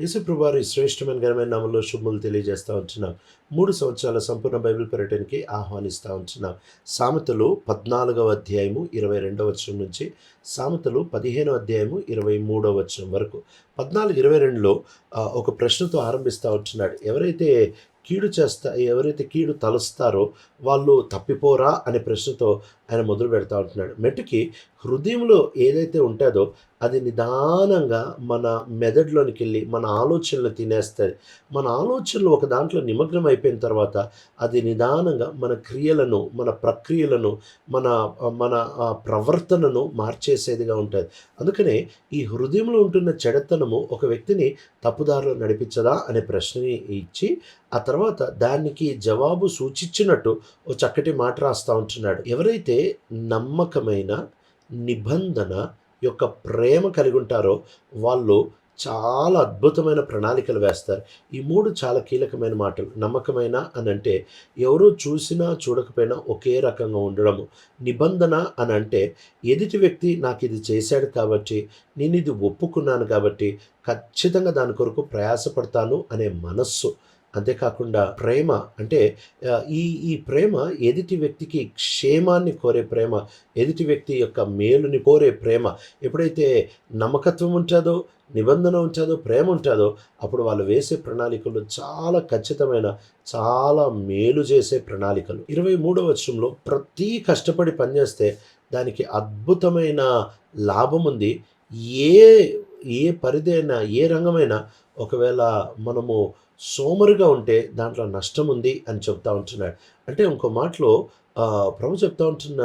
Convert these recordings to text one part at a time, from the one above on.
యేసుప్రభువారి శ్రేష్టమైన ఘనమైన నామంలో శుభములు తెలియజేస్తూ ఉంటున్నాం. మూడు సంవత్సరాల సంపూర్ణ బైబిల్ పర్యటనకి ఆహ్వానిస్తూ ఉంటున్నాం. సామెతలు పద్నాలుగవ అధ్యాయము ఇరవై రెండవ వచనం నుంచి సామెతలు పదిహేనవ అధ్యాయము ఇరవై మూడవ వచనం వరకు. పద్నాలుగు ఇరవై రెండులో ఒక ప్రశ్నతో ఆరంభిస్తూ ఉంటున్నాడు. ఎవరైతే కీడు చేస్తా ఎవరైతే కీడు తలుస్తారో వాళ్ళు తప్పిపోరా అనే ప్రశ్నతో ఆయన మొదలు పెడతా ఉంటున్నాడు. మెట్టుకి హృదయంలో ఏదైతే ఉంటుందో అది నిదానంగా మన మెదడులోనికి వెళ్ళి మన ఆలోచనలు తినేస్తుంది మన ఆలోచనలు ఒక దాంట్లో నిమగ్నం అయిపోయిన తర్వాత అది నిదానంగా మన క్రియలను మన ప్రక్రియలను మన మన ప్రవర్తనను మార్చేసేదిగా ఉంటుంది. అందుకనే ఈ హృదయంలో ఉంటున్న చెడతనము ఒక వ్యక్తిని తప్పుదారిలో నడిపించదా అనే ప్రశ్నని ఇచ్చి ఆ తర్వాత దానికి జవాబు సూచించినట్టు ఓ చక్కటి మాట రాస్తా ఉంటున్నాడు. ఎవరైతే నమ్మకమైన నిబంధన యొక్క ప్రేమ కలిగి ఉంటారో వాళ్ళు చాలా అద్భుతమైన ప్రణాళికలు వేస్తారు. ఈ మూడు చాలా కీలకమైన మాటలు. నమ్మకమైన అని అంటే ఎవరు చూసినా చూడకపోయినా ఒకే రకంగా ఉండడము. నిబంధన అని అంటే ఎదుటి వ్యక్తి నాకు ఇది చేశాడు కాబట్టి నేను ఇది ఒప్పుకున్నాను కాబట్టి ఖచ్చితంగా దాని కొరకు ప్రయాసపడతాను అనే మనస్సు అంతేకాకుండా ప్రేమ అంటే ఈ ఈ ప్రేమ ఎదుటి వ్యక్తికి క్షేమాన్ని కోరే ప్రేమ ఎదుటి వ్యక్తి యొక్క మేలుని కోరే ప్రేమ ఎప్పుడైతే నమ్మకత్వం ఉంటుందో నిబంధన ఉంటుందో ప్రేమ ఉంటుందో అప్పుడు వాళ్ళు వేసే ప్రణాళికలు చాలా ఖచ్చితమైన చాలా మేలు చేసే ప్రణాళికలు. ఇరవై మూడవ వర్షంలో ప్రతి కష్టపడి పనిచేస్తే దానికి అద్భుతమైన లాభం ఉంది. ఏ ఏ పరిధైనా ఏ రంగమైనా ఒకవేళ మనము సోమరుగా ఉంటే దాంట్లో నష్టం ఉంది అని చెప్తా ఉంటున్నాడు. అంటే ఇంకో మాటలో ప్రభు చెప్తా ఉంటున్న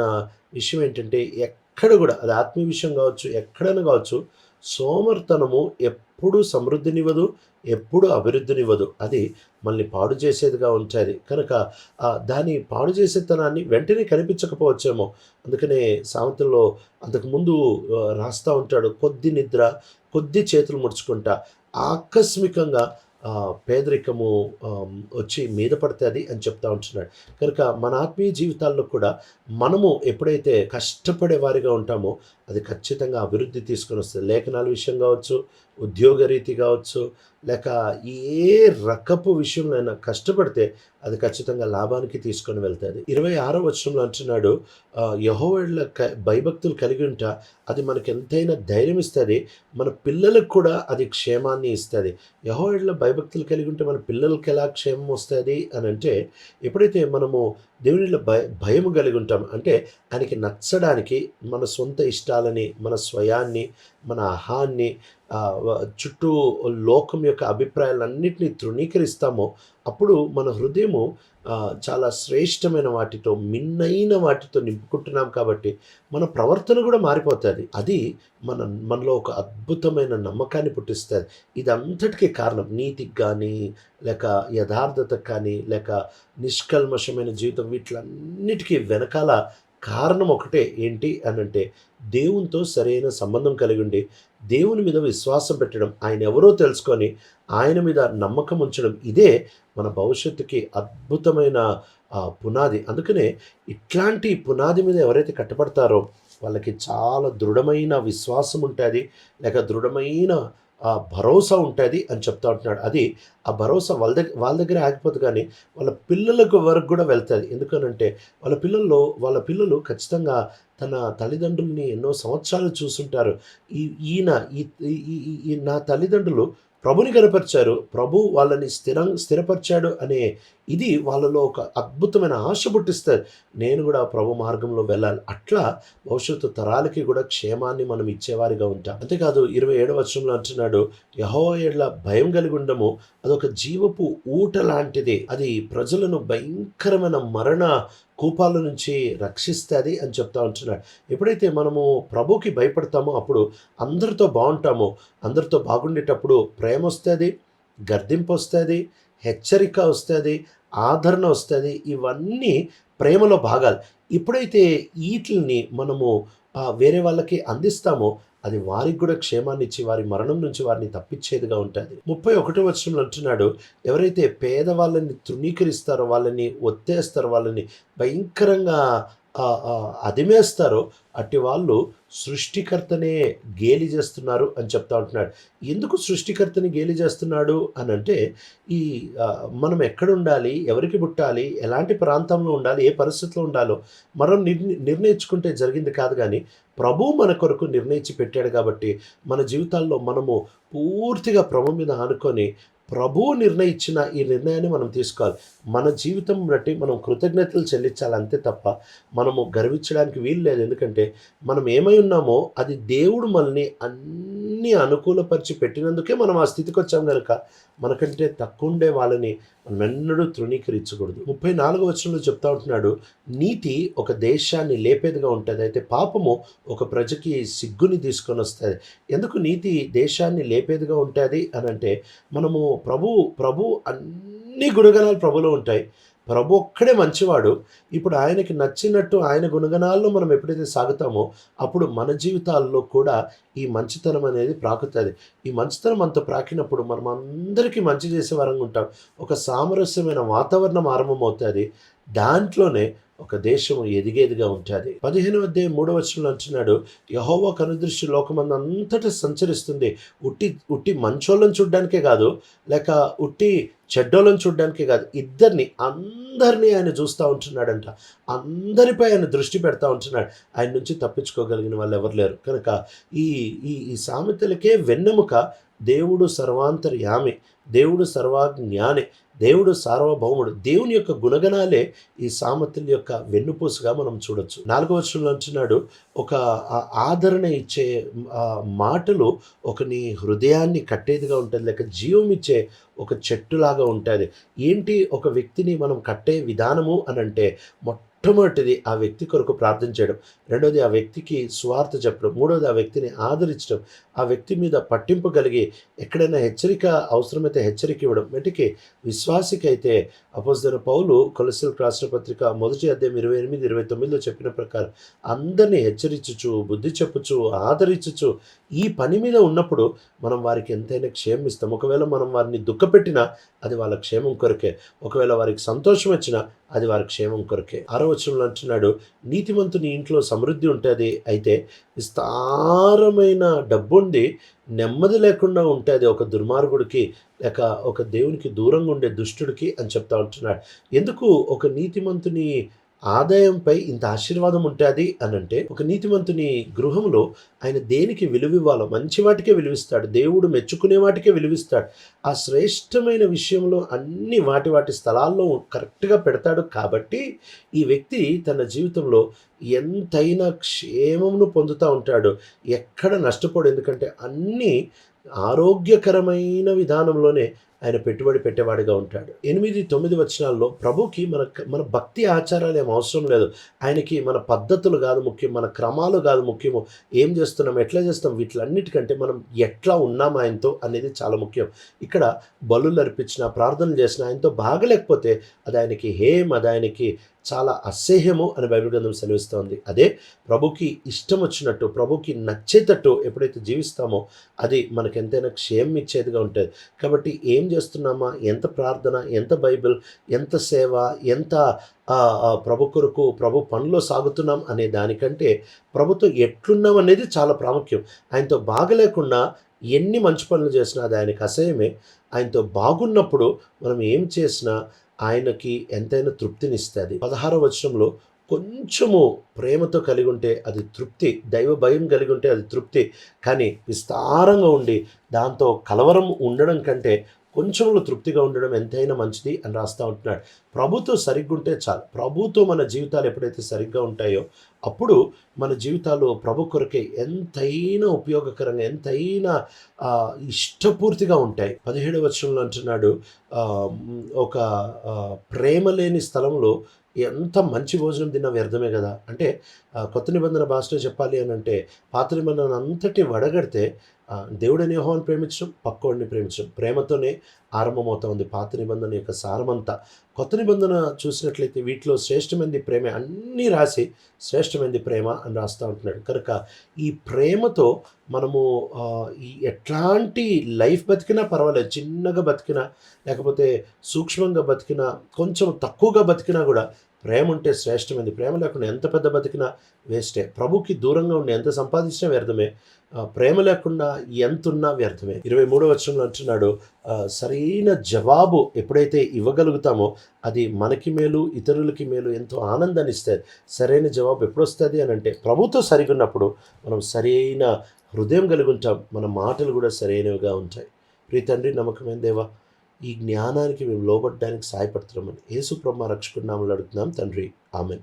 విషయం ఏంటంటే ఎక్కడ కూడా అది ఆత్మీయ విషయం కావచ్చు ఎక్కడైనా కావచ్చు సోమర్తనము ఎప్పుడు సమృద్ధినివ్వదు ఎప్పుడు అభివృద్ధినివ్వదు. అది మనల్ని పాడు చేసేదిగా ఉంటుంది. కనుక దాని పాడు చేసేతనాన్ని వెంటనే కనిపించకపోవచ్చేమో. అందుకనే సామెతల్లో అంతకుముందు రాస్తూ ఉంటాడు కొద్ది నిద్ర కొద్ది చేతులు ముడుచుకుంటా. ఆకస్మికంగా పేదరికము వచ్చి మీద పడుతుంది అని చెప్తా ఉంటున్నాడు. కనుక మన ఆత్మీయ జీవితాల్లో కూడా మనము ఎప్పుడైతే కష్టపడే వారిగా ఉంటామో అది ఖచ్చితంగా అభివృద్ధి తీసుకొని వస్తుంది. లేఖనాల విషయం కావచ్చు ఉద్యోగ రీతి కావచ్చు లేక ఏ రకపు విషయంలో అయినా కష్టపడితే అది ఖచ్చితంగా లాభానికి తీసుకొని వెళ్తుంది. ఇరవై ఆరో వచనంలో అంటున్నాడు యహోవేళ్ళ క భయభక్తులు కలిగి ఉంటా అది మనకు ఎంతైనా ధైర్యం ఇస్తుంది మన పిల్లలకు కూడా అది క్షేమాన్ని ఇస్తుంది. యహోవేళ్ళ భయభక్తులు కలిగి ఉంటే మన పిల్లలకి ఎలా క్షేమం వస్తుంది? అని అంటే ఎప్పుడైతే మనము దేవునిలో భయ భయం కలిగి ఉంటాం. అంటే ఆయనకి నచ్చడానికి మన సొంత ఇష్టాలని మన స్వయాన్ని మన అహాన్ని చుట్టూ లోకం యొక్క అభిప్రాయాలన్నింటినీ తృణీకరిస్తామో అప్పుడు మన హృదయము చాలా శ్రేష్టమైన వాటితో మిన్నైన వాటితో నింపుకుంటున్నాం కాబట్టి మన ప్రవర్తన కూడా మారిపోతుంది. అది మన మనలో ఒక అద్భుతమైన నమ్మకాన్ని పుట్టిస్తుంది. ఇదంతటికీ కారణం. నీతికి కానీ లేక యథార్థతకు కానీ లేక నిష్కల్మషమైన జీవితం వీటిలన్నిటికీ వెనకాల కారణం ఒకటే ఏంటి అని అంటే దేవునితో సరైన సంబంధం కలిగి ఉండి దేవుని మీద విశ్వాసం పెట్టడం ఆయన ఎవరో తెలుసుకొని ఆయన మీద నమ్మకం ఉంచడం ఇదే మన భవిష్యత్తుకి అద్భుతమైన పునాది. అందుకనే ఇట్లాంటి పునాది మీద ఎవరైతే కట్టబడతారో వాళ్ళకి చాలా దృఢమైన విశ్వాసం ఉంటుంది. లేక దృఢమైన ఆ భరోసా ఉంటుంది అని చెప్తా ఉంటున్నాడు. అది ఆ భరోసా వాళ్ళ దగ్గర వాళ్ళ దగ్గర ఆగిపోదు కానీ వాళ్ళ పిల్లలకు వరకు కూడా వెళ్తుంది. ఎందుకనంటే వాళ్ళ పిల్లల్లో వాళ్ళ పిల్లలు ఖచ్చితంగా తన తల్లిదండ్రుల్ని ఎన్నో సంవత్సరాలు చూసుంటారు. ఈ ఈయన ఈ ఈ- ఈ నా తల్లిదండ్రులు ప్రభుని కనపరిచారు ప్రభు వాళ్ళని స్థిరం స్థిరపరిచాడు అనే ఇది వాళ్ళలో ఒక అద్భుతమైన ఆశ పుట్టిస్తుంది. నేను కూడా ప్రభు మార్గంలో వెళ్ళాలి. అట్లా భవిష్యత్తు తరాలకి కూడా క్షేమాన్ని మనం ఇచ్చేవారిగా ఉంటాం. అంతేకాదు ఇరవై ఏడవ వచనంలో అంటున్నాడు యహో ఏళ్ళ భయం కలిగి ఉండము. అదొక జీవపు ఊట లాంటిది. అది ప్రజలను భయంకరమైన మరణ కూపాల నుంచి రక్షిస్తుంది అని చెప్తా ఉంటున్నాడు. ఎప్పుడైతే మనము ప్రభుకి భయపడతామో అప్పుడు అందరితో బాగుంటామో. అందరితో బాగుండేటప్పుడు ప్రేమ వస్తుంది గర్దింపు వస్తుంది హెచ్చరిక వస్తుంది ఆదరణ వస్తుంది ఇవన్నీ ప్రేమలో భాగాలు. ఎప్పుడైతే వీటిని మనము వేరే వాళ్ళకి అందిస్తామో అది వారికి కూడా క్షేమాన్ని ఇచ్చి వారి మరణం నుంచి వారిని తప్పించేదిగా ఉంటుంది. ముప్పై ఒకటో వచనంలో అంటున్నాడు ఎవరైతే పేదవాళ్ళని తృణీకరిస్తారో వాళ్ళని ఒత్తేస్తారో వాళ్ళని భయంకరంగా అదిమేస్తారో అట్టి వాళ్ళు సృష్టికర్తనే గేలి చేస్తున్నారు అని చెప్తా ఉంటున్నాడు. ఎందుకు సృష్టికర్తని గేలి చేస్తున్నాడు అని అంటే ఈ మనం ఎక్కడ ఉండాలి? ఎవరికి పుట్టాలి? ఎలాంటి ప్రాంతంలో ఉండాలి? ఏ పరిస్థితిలో ఉండాలో? మనం నిర్ణ నిర్ణయించుకుంటే జరిగింది కాదు కానీ ప్రభు మన కొరకు నిర్ణయించి పెట్టాడు కాబట్టి మన జీవితాల్లో మనము పూర్తిగా ప్రభు మీద ఆనుకొని ప్రభువు నిర్ణయించిన ఈ నిర్ణయాన్ని మనం తీసుకోవాలి. మన జీవితం బట్టి మనం కృతజ్ఞతలు చెల్లించాలి అంతే తప్ప మనము గర్వించడానికి వీలు లేదు. ఎందుకంటే మనం ఏమై ఉన్నామో అది దేవుడు మనల్ని అన్ని అనుకూలపరిచి పెట్టినందుకే మనం ఆ స్థితికి వచ్చాం కనుక మనకంటే తక్కువ ఉండే వాళ్ళని మనం ఎన్నడూ తృణీకరించకూడదు. ముప్పై నాలుగో వచనంలో చెప్తా ఉంటున్నాడు నీతి ఒక దేశాన్ని లేపేదిగా ఉంటుంది. అయితే పాపము ఒక ప్రజకి సిగ్గుని తీసుకొని వస్తుంది. ఎందుకు నీతి దేశాన్ని లేపేదిగా ఉంటుంది? అని అంటే మనము ప్రభు ప్రభు అన్ని గుణగణాలు ప్రభులో ఉంటాయి. ప్రభు ఒక్కడే మంచివాడు. ఇప్పుడు ఆయనకి నచ్చినట్టు ఆయన గుణగణాల్లో మనం ఎప్పుడైతే సాగుతామో అప్పుడు మన జీవితాల్లో కూడా ఈ మంచితనం అనేది ప్రాకుతుంది. ఈ మంచితనం అంత ప్రాకినప్పుడు మనం అందరికీ మంచి చేసే వరంగా ఉంటాం. ఒక సామరస్యమైన వాతావరణం ఆరంభమవుతుంది. దాంట్లోనే ఒక దేశం ఎదిగేదిగా ఉంటుంది. పదిహేను అధ్యాయం మూడవ వచనంలో అంటున్నాడు యహోవ కనుదృష్టి లోకమందు సంచరిస్తుంది. ఉట్టి ఉట్టి మంచోళ్ళని చూడడానికే కాదు లేక ఉట్టి చెడ్డోళ్ళని చూడడానికే కాదు ఇద్దరిని అందరినీ ఆయన చూస్తూ ఉంటున్నాడంట. అందరిపై ఆయన దృష్టి పెడతా ఉంటున్నాడు. ఆయన నుంచి తప్పించుకోగలిగిన వాళ్ళు ఎవరు లేరు. కనుక ఈ ఈ ఈ సామెతలకే వెన్నెముక దేవుడు సర్వాంతర్యామి. దేవుడు సర్వజ్ఞాని దేవుడు సార్వభౌముడు. దేవుని యొక్క గుణగణాలే ఈ సామెతల యొక్క వెన్నుపూసగా మనం చూడొచ్చు. నాలుగవ వచనంలో అంటున్నాడు ఒక ఆదరణ ఇచ్చే మాటలు ఒక నీ హృదయాన్ని కట్టేదిగా ఉంటుంది లేక జీవం ఇచ్చే ఒక చెట్టులాగా ఉంటుంది. ఏంటి ఒక వ్యక్తిని మనం కట్టే విధానము అని అంటే మొట్టమొదటిది ఆ వ్యక్తి కొరకు ప్రార్థన చేయడం. రెండోది ఆ వ్యక్తికి స్వార్థ చెప్పడం. మూడోది ఆ వ్యక్తిని ఆదరించడం. ఆ వ్యక్తి మీద పట్టింపు కలిగి ఎక్కడైనా హెచ్చరిక అవసరమైతే హెచ్చరిక ఇవ్వడం. వెంటకి విశ్వాసికి అయితే అపోజిన పౌలు కొలసిల్ రాష్ట్ర పత్రిక మొదటి అధ్యాయం ఇరవై ఎనిమిది ఇరవై తొమ్మిదిలో చెప్పిన ప్రకారం అందరినీ హెచ్చరించచ్చు బుద్ధి చెప్పుచు ఆదరించచ్చు ఈ పని మీద ఉన్నప్పుడు మనం వారికి ఎంతైనా క్షేమం ఇస్తాం ఒకవేళ మనం వారిని దుఃఖపెట్టినా అది వాళ్ళ క్షేమం కొరకే. ఒకవేళ వారికి సంతోషం వచ్చినా అది వారి క్షేమం కొరకే. ఆరో వచనంలో అంటున్నాడు నీతిమంతుని ఇంట్లో సమృద్ధి ఉంటుంది అయితే విస్తారమైన డబ్బుండి నెమ్మది లేకుండా ఉంటుంది ఒక దుర్మార్గుడికి లేక ఒక దేవునికి దూరంగా ఉండే దుష్టుడికి అని చెప్తా ఉంటున్నాడు. ఎందుకు ఒక నీతిమంతుని ఆదాయంపై ఇంత ఆశీర్వాదం ఉంటుంది అని అంటే ఒక నీతిమంతుని గృహంలో ఆయన దేనికి విలువివ్వాలో మంచి వాటికే విలువిస్తాడు దేవుడు మెచ్చుకునే వాటికే విలువిస్తాడు. ఆ శ్రేష్టమైన విషయంలో అన్ని వాటి వాటి స్థలాల్లో కరెక్ట్గా పెడతాడు కాబట్టి ఈ వ్యక్తి తన జీవితంలో ఎంతైనా క్షేమమును పొందుతూ ఉంటాడు. ఎక్కడ నష్టపోడు. ఎందుకంటే అన్నీ ఆరోగ్యకరమైన విధానంలోనే ఆయన పెట్టుబడి పెట్టేవాడిగా ఉంటాడు. ఎనిమిది తొమ్మిది వచనాల్లో ప్రభుకి మన మన భక్తి ఆచారాలు ఏం అవసరం లేదు. ఆయనకి మన పద్ధతులు కాదు ముఖ్యం మన క్రమాలు కాదు ముఖ్యము. ఏం చేస్తున్నాం ఎట్లా చేస్తాం వీటిలన్నిటికంటే మనం ఎట్లా ఉన్నాం ఆయనతో అనేది చాలా ముఖ్యం. ఇక్కడ బలులు అర్పించిన ప్రార్థనలు చేసిన ఆయనతో బాగలేకపోతే అది ఆయనకి హేమ్ అది ఆయనకి చాలా అసహ్యము అని బైబిల్ గ్రంథం సెలవిస్తోంది. అదే ప్రభుకి ఇష్టం వచ్చినట్టు ప్రభుకి నచ్చేటట్టు ఎప్పుడైతే జీవిస్తామో అది మనకు ఎంతైనా క్షేమం ఇచ్చేదిగా ఉంటుంది. కాబట్టి ఏం చేస్తున్నామా? ఎంత ప్రార్థన ఎంత బైబిల్ ఎంత సేవ ఎంత ప్రభు కొరకు ప్రభు పనిలో సాగుతున్నాం అనే దానికంటే ప్రభుతో ఎట్లున్నాం అనేది చాలా ప్రాముఖ్యం. ఆయనతో బాగలేకుండా ఎన్ని మంచి పనులు చేసినా అది ఆయనకు అసహ్యమే. ఆయనతో బాగున్నప్పుడు మనం ఏం చేసినా ఆయనకి ఎంతైనా తృప్తినిస్తుంది. పదహారో వచనంలో కొంచెము ప్రేమతో కలిగి ఉంటే అది తృప్తి దైవ భయం కలిగి ఉంటే అది తృప్తి కానీ విస్తారంగా ఉండి దాంతో కలవరం ఉండడం కంటే కొంచెంలో తృప్తిగా ఉండడం ఎంతైనా మంచిది అని రాస్తూ ఉంటున్నాడు. ప్రభుత్వం సరిగ్గా ఉంటే చాలు. ప్రభుత్వం మన జీవితాలు ఎప్పుడైతే సరిగ్గా ఉంటాయో అప్పుడు మన జీవితాలు ప్రభు కొరకే ఎంతైనా ఉపయోగకరంగా ఎంతైనా ఇష్టపూర్తిగా ఉంటాయి. పదిహేడు వచనంలో అంటున్నాడు ఒక ప్రేమ లేని స్థలంలో ఎంత మంచి భోజనం తిన్నా వ్యర్థమే కదా. అంటే కొత్త నిబంధన భాషలో చెప్పాలి అని అంటే పాత నిబంధన అంతటి వడగడితే దేవుడని యహోవాన్ని ప్రేమించడం పక్కోడిని ప్రేమించడం ప్రేమతోనే ఆరంభమవుతా ఉంది. పాత నిబంధన యొక్క సారమంతా. కొత్త నిబంధన చూసినట్లయితే వీటిలో శ్రేష్టమైనది ప్రేమ. అన్నీ రాసి శ్రేష్టమైనది ప్రేమ అని రాస్తూ ఉంటున్నాడు. కనుక ఈ ప్రేమతో మనము ఈ ఎట్లాంటి లైఫ్ బతికినా పర్వాలేదు. చిన్నగా బతికినా లేకపోతే సూక్ష్మంగా బతికినా కొంచెం తక్కువగా బతికినా కూడా ప్రేమ ఉంటే శ్రేష్టమైంది. ప్రేమ లేకుండా ఎంత పెద్ద బతికినా వేస్టే. ప్రభుకి దూరంగా ఉండి ఎంత సంపాదించినా వ్యర్థమే. ప్రేమ లేకుండా ఎంత ఉన్నా వ్యర్థమే. ఇరవై మూడో వచనంలో అంటున్నాడు సరైన జవాబు ఎప్పుడైతే ఇవ్వగలుగుతామో అది మనకి మేలు ఇతరులకి మేలు ఎంతో ఆనందాన్ని ఇస్తుంది సరైన జవాబు ఎప్పుడు వస్తుంది అని అంటే ప్రభుతో సరిగా ఉన్నప్పుడు మనం సరైన హృదయం కలిగి ఉంటాం. మన మాటలు కూడా సరైనవిగా ఉంటాయి. ప్రీ తండ్రి నమ్మకమైన దేవా ఈ జ్ఞానానికి మేము లోబడ్డానికి సహాయపడుతున్నామని యేసు బ్రహ్మ రక్షకుడు నామలు అడుగుతున్నాం. తండ్రి. ఆమెన్.